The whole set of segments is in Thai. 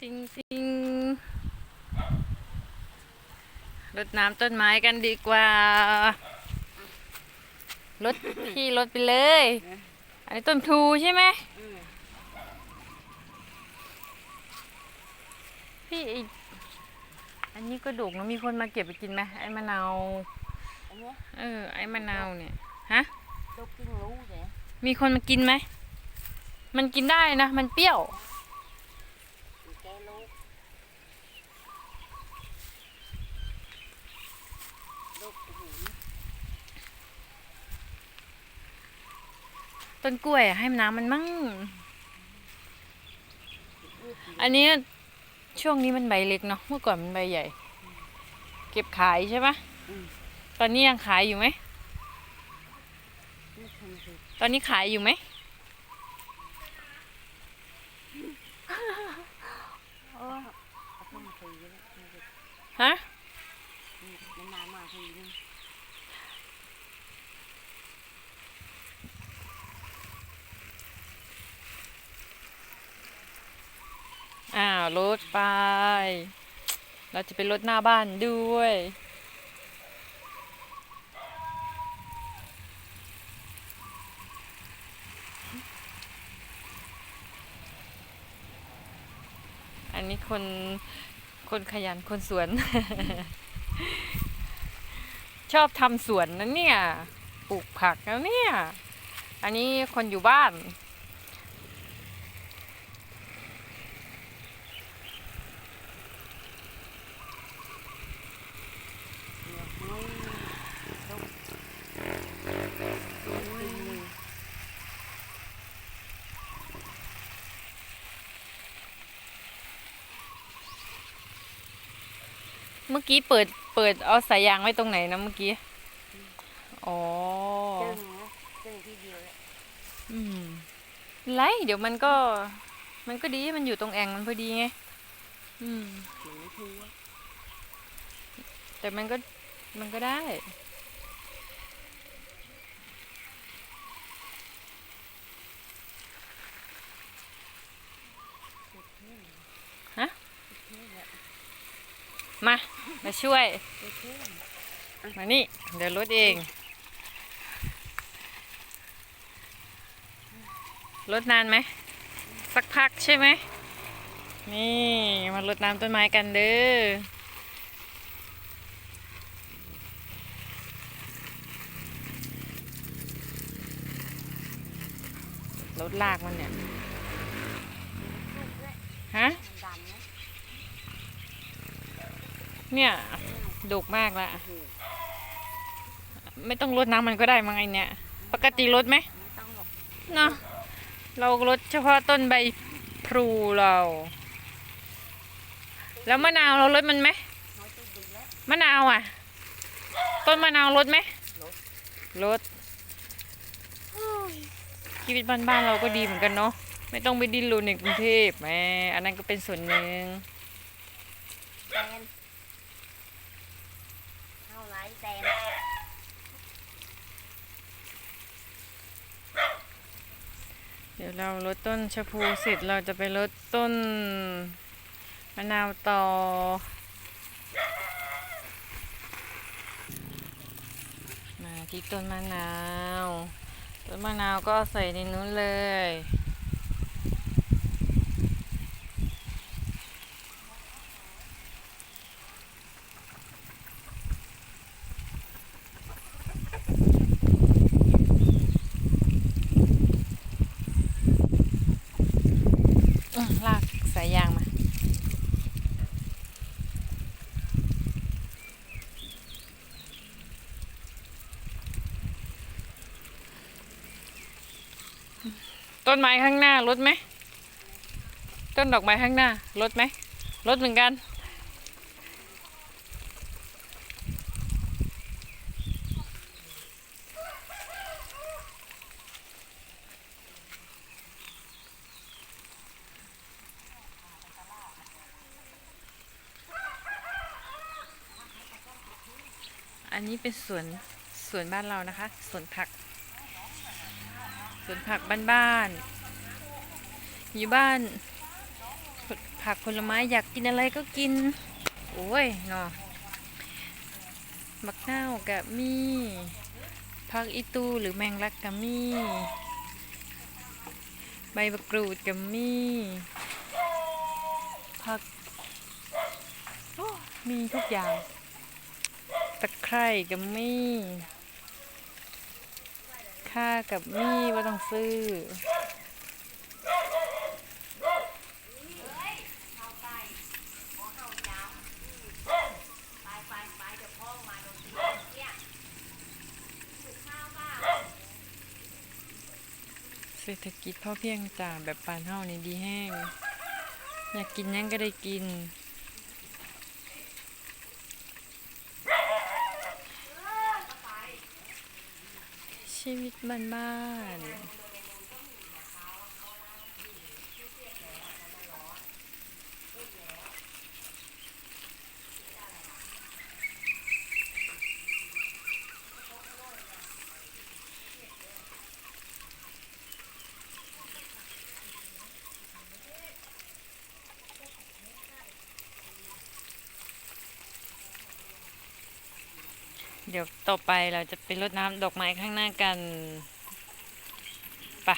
ติงติงรดน้ำต้นไม้กันดีกว่ารดพี่รดไปเลย อันนี้ต้นพลูใช่ไหมพี่ไอ้อันนี้ก็ดุกนะมีคนมาเก็บไปกินไหมไอ้มะนาวอันเนี้ยเออ ไอ้มะนาวเนี่ยฮะดกกิ้งรู้เลยมีคนมากินไหม มันกินได้นะ มันเปรี้ยว อยู่แกรู้ดกโอ้โห ต้นกล้วยอะให้น้ำมันมั่ง อันนี้ช่วงนี้มันใบเล็กเนาะ เมื่อก่อนมันใบใหญ่ เก็บขายใช่ปะอืมตอนนี้ยังขายอยู่ไหมนี่ทำสิตอนนี้ขายอยู่ไหมเออเอาเข้ามาทีแล้วนี่ดิฮะ นี่มันนานมาทีนึง อ้าว รถไป เราจะไปรถหน้าบ้านด้วย อันนี้คนคนขยันคนสวน ชอบทำสวนนะเนี่ย ปลูกผักแล้วเนี่ย อันนี้คนอยู่บ้าน เดี๋ยวน้อยดกดกกิ้งรู้ เมื่อกี้เปิดเปิดเอาสายยางไว้ตรงไหนนะเมื่อกี้ อ๋อเจิ้งนะเจิ้งที่เดียวแหละอืมไรเดี๋ยวมันก็ มันก็ดีมันอยู่ตรงแอ่งมันพอดีไง อืมเหมือนทัวแต่มันก็มันก็ได้ ฮะ มา มา ช่วย มานี่ เดี๋ยวรถเองรถนานไหม สักพักใช่ไหม นี่มารดน้ำต้นไม้กันเด้อรถลากมันเนี่ย ฮะมันดำนะ เนี่ยดุกมากละโอ้โหไม่ต้องรดน้ำมันก็ได้มั้งไอเนี่ย ปกติรดไหมไม่ต้องหรอกเนาะเรารดเฉพาะต้นใบพลูเรา แล้วมะนาวเรารดมันไหมน้อยตัวดีแล้วมะนาวอะ ต้นมะนาวรดไหมรดรดชีวิตบ้านๆเราก็ดีเหมือนกันเนาะไม่ต้องไปดิ้นรนในกรุงเทพแหมอันนั้นก็เป็นส่วนหนึ่ง แซนเข้าไลฟ์แซนเดี๋ยวเราลดต้นชะพูเสร็จเราจะไปลดต้นมะนาวต่อ มาที่ต้นมะนาว ต้นมะนาวก็ใส่ในนู้นเลย อืมลากสายยางมา ต้นไม้ข้างหน้ารถไหม ต้นดอกไม้ข้างหน้ารถไหมรถเหมือนกัน อันนี้เป็นสวนสวนบ้านเรานะคะ สวนผัก สวนผักบ้านๆ อยู่บ้าน ผักผลไม้อยากกินอะไรก็กิน โอ้ยเนาะบักนาวกับมีผักอีตูหรือแมงลักกับมีใบมะกรูดกับมีผักมีทุกอย่าง ตะไคร่กับมี ค่ากับมี่ว่าต้องซื้อเศรษฐกิจพ่อเพียงจ้าแบบปานเฮานี่ดีแห้ง อยากกินยังก็ได้กิน ชีวิตบ้านๆ ดี๋ยวต่อไปเราจะไปรดน้ำดอกไม้ข้างหน้ากัน ไป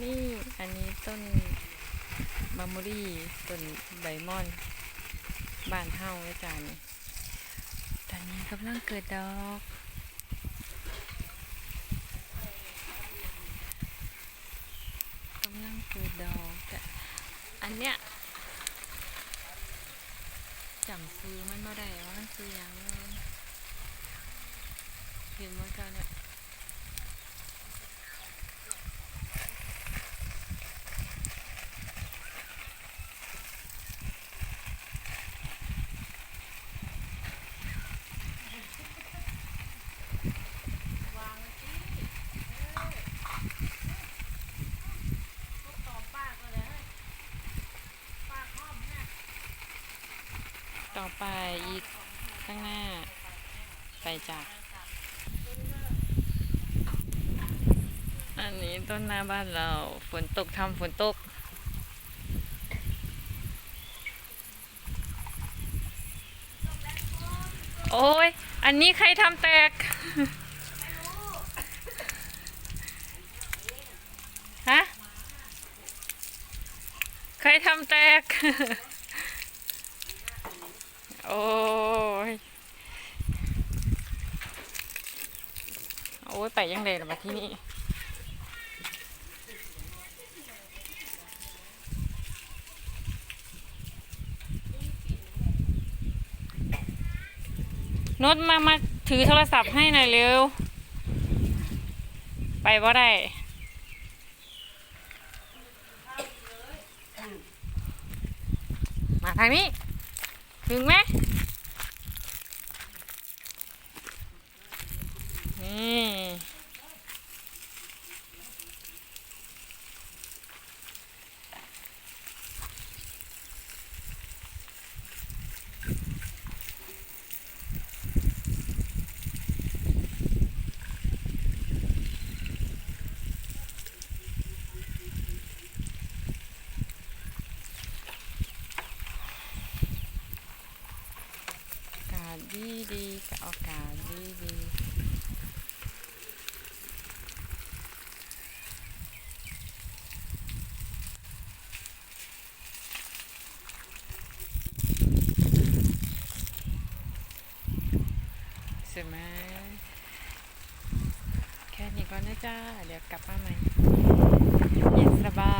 นี่อันนี้ต้นบามูรี่ต้นใบม่อน บ้านเฮาอาจารย์ตอนนี้กำลังเกิดดอกกำลังเกิดดอกแต่อันเนี้ย จำซื้อมันมาได้ว่ามันซื้ออยังเห็นว่ากันเนี่ย ต่ อไปอีกข้างหน้า ไปจาก อันนี้ต้นหน้าบ้านเราฝนตกทำฝนตกโอ้ย อันนี้ใครทำแตก ฮะ ใครทำแตก โอ้ย โอ้ย ไปยังไงล่ะมาที่นี่นุชมา มาถือโทรศัพท์ให้หน่อยเร็ว ไปว่าได้มาทางนี้ ถึงไหมนี่ ดีดีกับอากาศดีดีสวยไหมแค่นี้ก่อนนะจ้า เดี๋ยวกลับมาใหม่เย็นสบา